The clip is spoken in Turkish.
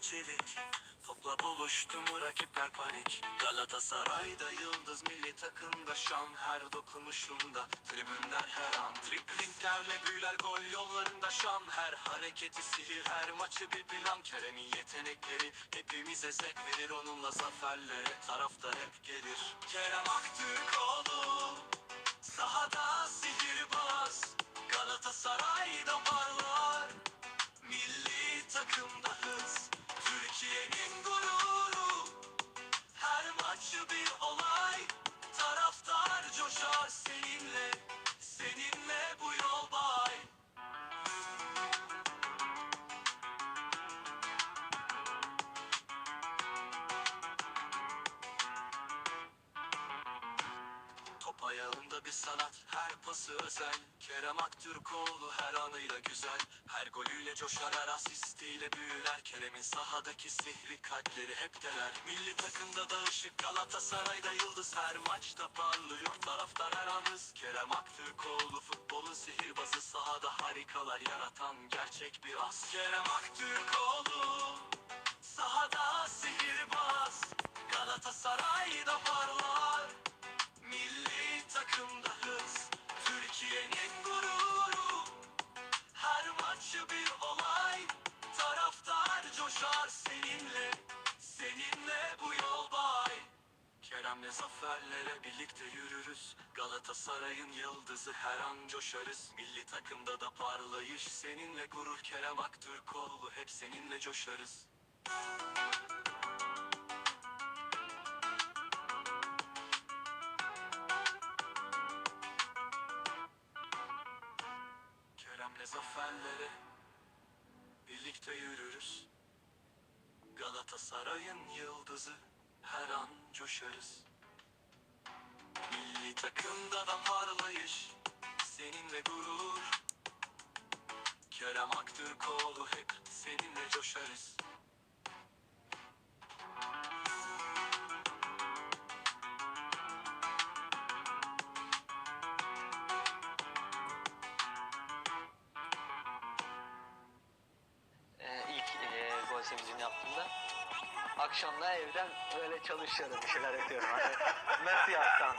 çelik Topla buluştu mu rakipler panik. Galatasaray'da yıldız milli takımda. Şan her dokunuşunda Tribünler her an Triplinglerle büyüler gol yollarında. Şan Her hareketi sihir. Her maçı bir plan. Kerem'in yetenekleri hepimize zevk verir. Onunla zaferlere taraftar hep gelir. Kerem Aktürkoğlu seninle Seninle bu yol bay. Top ayağında bir sanat, her pası özel. Kerem Aktürkoğlu her anıyla güzel. Her golüyle coşar, her asistiyle büyüler. Kerem'in sahadaki sihri kalpleri hep deler. Milli takımda da ışık, Galatasaray'da yıldız. Her maçta parlıyor, taraftar her an Kerem Aktürkoğlu futbolun sihirbazı. Sahada harikalar yaratan gerçek bir as. Kerem Aktürkoğlu Sahada sihirbaz zaferlere birlikte yürürüz Galatasaray'ın yıldızı her an coşarız Milli takımda da parlayış Seninle gurur Kerem Aktürkoğlu Hep seninle coşarız Kerem'le zaferlere birlikte yürürüz. Galatasaray'ın yıldızı her an coşarız. Milli takımda da parlayış, seninle gurur. Kerem Aktürkoğlu hep seninle coşarız. Ee, e, gol sevincini yaptığımda akşamda evden böyle çalışıyorum bir şeyler yapıyorum. Hani nasıl yapsam